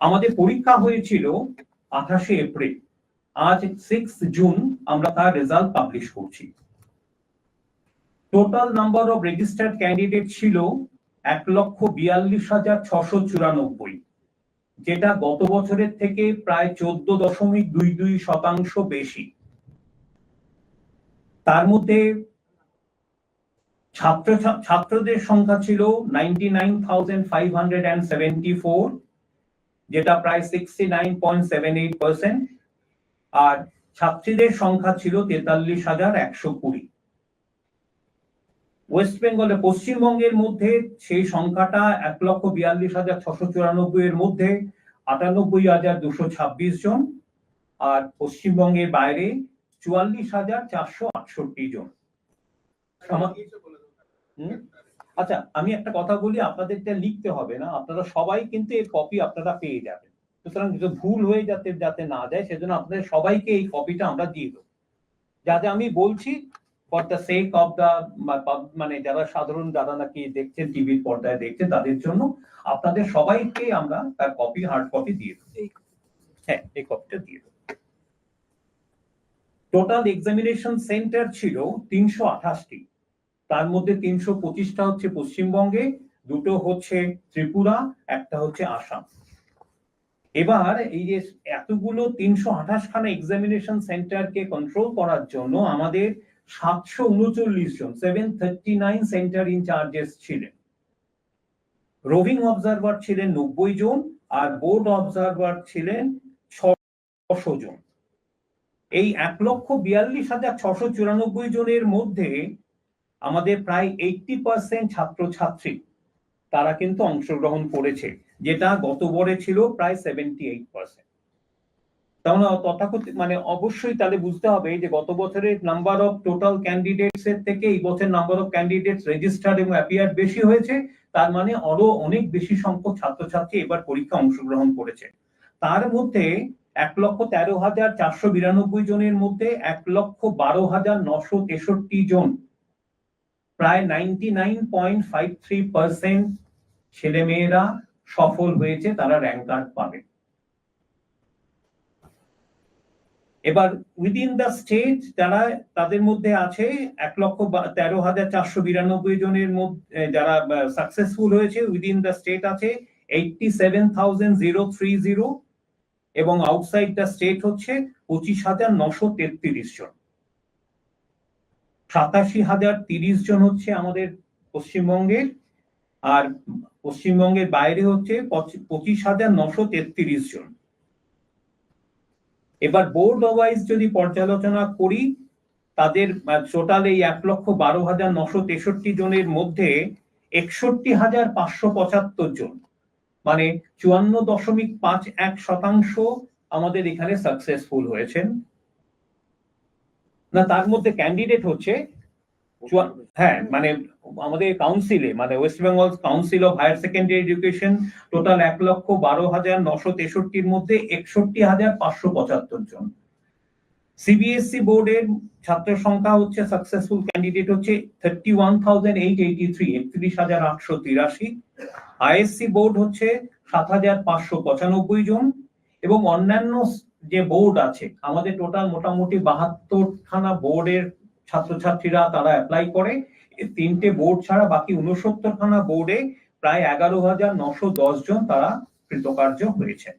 আমাদের পরীক্ষা হয়েছিল আঠাশে এপ্রিল। আজ সিক্স জুন আমরা তার রেজাল্ট পাবলিশ করছি। Total number of registered candidate ছিল এক লক্ষ বিয়াল্লিশ হাজার ছশো চুরানব্বই, যেটা গত বছরের থেকে প্রায় চোদ্দ দশমিক দুই দুই শতাংশ বেশি। তার মধ্যে ছাত্র ছাত্রদের সংখ্যা ছিল ninety nine thousand five hundred and seventy four যেটা প্রায় sixty nine point seven eight percent আর ছাত্রীদের সংখ্যা ছিল তেতাল্লিশ হাজার একশো কুড়ি। ওয়েস্ট বেঙ্গলে পশ্চিমবঙ্গের মধ্যে সেই সংখ্যাটা এক লক্ষ বিয়াল্লিশ হাজার ছশো চুরানব্বই এর মধ্যে আটানব্বই হাজার দুশো ছাব্বিশ জন আর পশ্চিমবঙ্গের বাইরে চুয়াল্লিশ হাজার চারশো আটষট্টি জন? আচ্ছা আমি একটা কথা বলি আপনাদেরটা লিখতে হবে না। আপনারা সবাই কিন্তু এর কপি আপনারা পেয়ে যাবেন। সুতরাং ভুল হয়ে যাতে যাতে না যায় সেজন্য আপনাদের সবাইকে এই কপিটা আমরা দিয়ে দেবো। যাতে আমি বলছি for the sake of the মানে যারা সাধারণ যারা নাকি দেখছেন টিভির পর্দায় দেখছেন তাদের জন্য আপনাদের সবাইকে আমরা তার কপি হার্ড কপি দিয়ে দেবো। হ্যাঁ এই কপিটা দিয়ে দেবো। টোটাল এক্সামিনেশন সেন্টার ছিল তিনশো আঠাশটি। তার মধ্যে তিনশো পঁচিশটা হচ্ছে পশ্চিমবঙ্গে, দুটো হচ্ছে ত্রিপুরা, একটা হচ্ছে আসাম। এবার এই যে এতগুলো তিনশো আঠাশ খানা এক্সামিনেশন সেন্টারকে কন্ট্রোল করার জন্য আমাদের সাতশো উনচল্লিশ জন seven thirty nine centre incharges ছিলেন। রোভিং অবজারভার ছিলেন নব্বই জন আর বোর্ড অবজারভার ছিলেন ছশো জন। এই এক লক্ষ বিয়াল্লিশ হাজার ছশো চুরানব্বই জনের মধ্যে আমাদের প্রায় এইটটি পার্সেন্ট ছাত্রছাত্রী তারা কিন্তু অংশগ্রহণ করেছে, যেটা গত বরে ছিল প্রায় সেভেন্টি এইট পার্সেন্ট তাহলে তথাকথিত মানে অবশ্যই তাহলে বুঝতে হবে যে গত বছরের নাম্বার অফ টোটাল ক্যান্ডিডেটস এর থেকে এই বছর নাম্বার অফ ক্যান্ডিডেটস রেজিস্টার্ড এবং অ্যাপিয়ার বেশি হয়েছে, তার মানে আরও অনেক বেশি সংখ্যক ছাত্রছাত্রী এবার পরীক্ষা অংশগ্রহণ করেছে। তার মধ্যে এক লক্ষ তেরো হাজার চারশো বিরানব্বই জনের মধ্যে এক লক্ষ বারো হাজার নশো তেষট্টি জন প্রায় ninety nine point five three percent ছেলেমেয়েরা সফল হয়েছে, তারা র্যাঙ্ক কার্ড পাবে। এবার উইদিন দ্য স্টেট যারা তাদের মধ্যে আছে, এক লক্ষ তেরো হাজার চারশো বিরানব্বই জনের মধ্যে যারা সাকসেসফুল হয়েছে উইদিন দ্য স্টেট আছে eighty seven thousand zero three zero এবং আউটসাইড দ্য স্টেট হচ্ছে পঁচিশ হাজার নশো তেত্রিশ জন। সাতাশি হাজার তিরিশ জন হচ্ছে আমাদের পশ্চিমবঙ্গের, আর পশ্চিমবঙ্গের বাইরে হচ্ছে পঁচিশ হাজার নশো তেত্রিশ জন। এবার বোর্ড ওয়াইজ যদি পর্যালোচনা করি, তাদের টোটাল এই এক লক্ষ বারো হাজার নশো তেষট্টি জনের মধ্যে একষট্টি হাজার পাঁচশো পঁচাত্তর জন মানে চুয়ান্ন দশমিক পাঁচ এক শতাংশ আমাদের এখানে সাকসেসফুল হয়েছেন। না, তার মধ্যে ক্যান্ডিডেট হচ্ছে হ্যাঁ মানে আমাদের কাউন্সিলে মানে West Bengal council of higher secondary education total এক লক্ষ বারো হাজার নশো তেষট্টির মধ্যে একষট্টি হাজার পাঁচশো পঁচাত্তর জন। সিবিএসসি বোর্ডের ছাত্র সংখ্যা হচ্ছে সাকসেসফুল ক্যান্ডিডেট হচ্ছে thirty one thousand eight eighty three একত্রিশ হাজার আটশো তিরাশি। আইএসসি বোর্ড হচ্ছে সাত হাজার পাঁচশো পঁচানব্বই জন এবং অন্যান্য যে বোর্ড আছে, আমাদের টোটাল মোটামুটি বাহাত্তর খানা বোর্ডের ছাত্রছাত্রীরা তারা অ্যাপ্লাই করে। তিনটে বোর্ড ছাড়া বাকি উনসত্তর খানা বোর্ডে প্রায় এগারো হাজার নশো দশ জন তারা কৃতকার্য হয়েছে